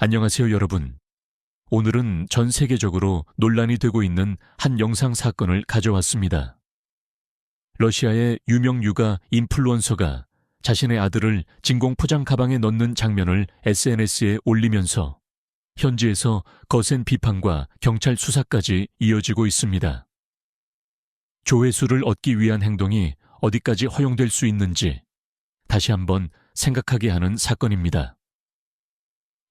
안녕하세요, 여러분. 오늘은 전 세계적으로 논란이 되고 있는 한 영상 사건을 가져왔습니다. 러시아의 유명 육아 인플루언서가 자신의 아들을 진공 포장 가방에 넣는 장면을 SNS에 올리면서 현지에서 거센 비판과 경찰 수사까지 이어지고 있습니다. 조회수를 얻기 위한 행동이 어디까지 허용될 수 있는지 다시 한번 생각하게 하는 사건입니다.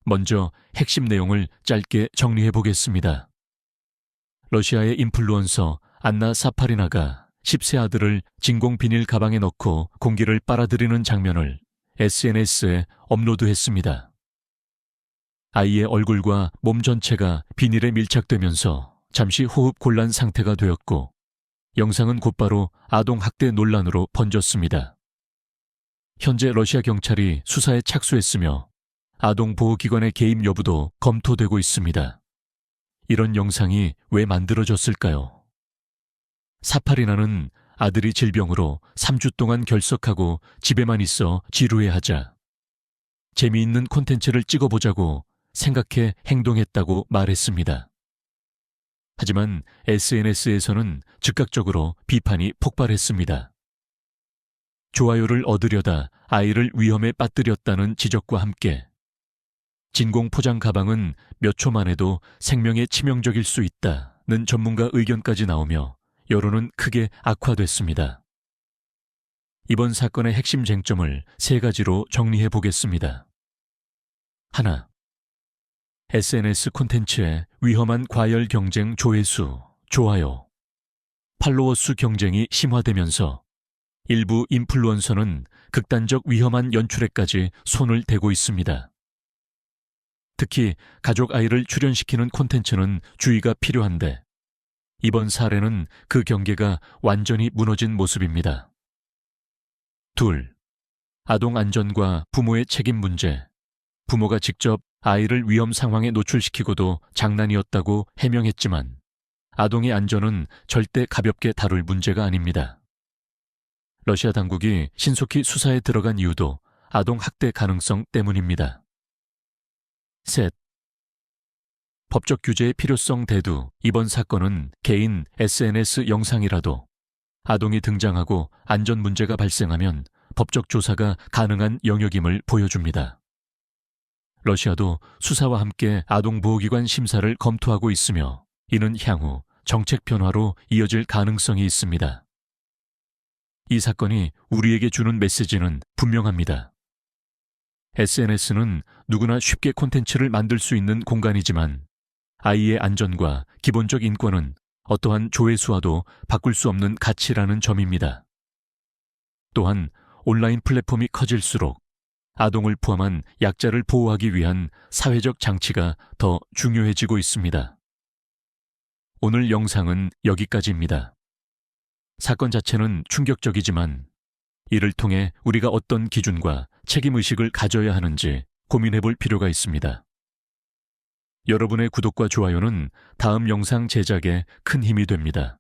먼저 핵심 내용을 짧게 정리해 보겠습니다. 러시아의 인플루언서 안나 사파리나가 10세 아들을 진공 비닐 가방에 넣고 공기를 빨아들이는 장면을 SNS에 업로드했습니다. 아이의 얼굴과 몸 전체가 비닐에 밀착되면서 잠시 호흡 곤란 상태가 되었고 영상은 곧바로 아동 학대 논란으로 번졌습니다. 현재 러시아 경찰이 수사에 착수했으며 아동보호기관의 개입 여부도 검토되고 있습니다. 이런 영상이 왜 만들어졌을까요? 사파리나는 아들이 질병으로 3주 동안 결석하고 집에만 있어 지루해하자 재미있는 콘텐츠를 찍어보자고 생각해 행동했다고 말했습니다. 하지만 SNS에서는 즉각적으로 비판이 폭발했습니다. 좋아요를 얻으려다 아이를 위험에 빠뜨렸다는 지적과 함께 진공 포장 가방은 몇 초만 해도 생명에 치명적일 수 있다는 전문가 의견까지 나오며 여론은 크게 악화됐습니다. 이번 사건의 핵심 쟁점을 세 가지로 정리해 보겠습니다. 하나. SNS 콘텐츠의 위험한 과열 경쟁 조회수, 좋아요. 팔로워 수 경쟁이 심화되면서 일부 인플루언서는 극단적 위험한 연출에까지 손을 대고 있습니다. 특히 가족 아이를 출연시키는 콘텐츠는 주의가 필요한데 이번 사례는 그 경계가 완전히 무너진 모습입니다. 둘, 아동 안전과 부모의 책임 문제. 부모가 직접 아이를 위험 상황에 노출시키고도 장난이었다고 해명했지만 아동의 안전은 절대 가볍게 다룰 문제가 아닙니다. 러시아 당국이 신속히 수사에 들어간 이유도 아동 학대 가능성 때문입니다. 셋. 법적 규제의 필요성 대두 이번 사건은 개인 SNS 영상이라도 아동이 등장하고 안전 문제가 발생하면 법적 조사가 가능한 영역임을 보여줍니다. 러시아도 수사와 함께 아동보호기관 심사를 검토하고 있으며 이는 향후 정책 변화로 이어질 가능성이 있습니다. 이 사건이 우리에게 주는 메시지는 분명합니다. SNS는 누구나 쉽게 콘텐츠를 만들 수 있는 공간이지만 아이의 안전과 기본적 인권은 어떠한 조회수와도 바꿀 수 없는 가치라는 점입니다. 또한 온라인 플랫폼이 커질수록 아동을 포함한 약자를 보호하기 위한 사회적 장치가 더 중요해지고 있습니다. 오늘 영상은 여기까지입니다. 사건 자체는 충격적이지만 이를 통해 우리가 어떤 기준과 책임의식을 가져야 하는지 고민해 볼 필요가 있습니다. 여러분의 구독과 좋아요는 다음 영상 제작에 큰 힘이 됩니다.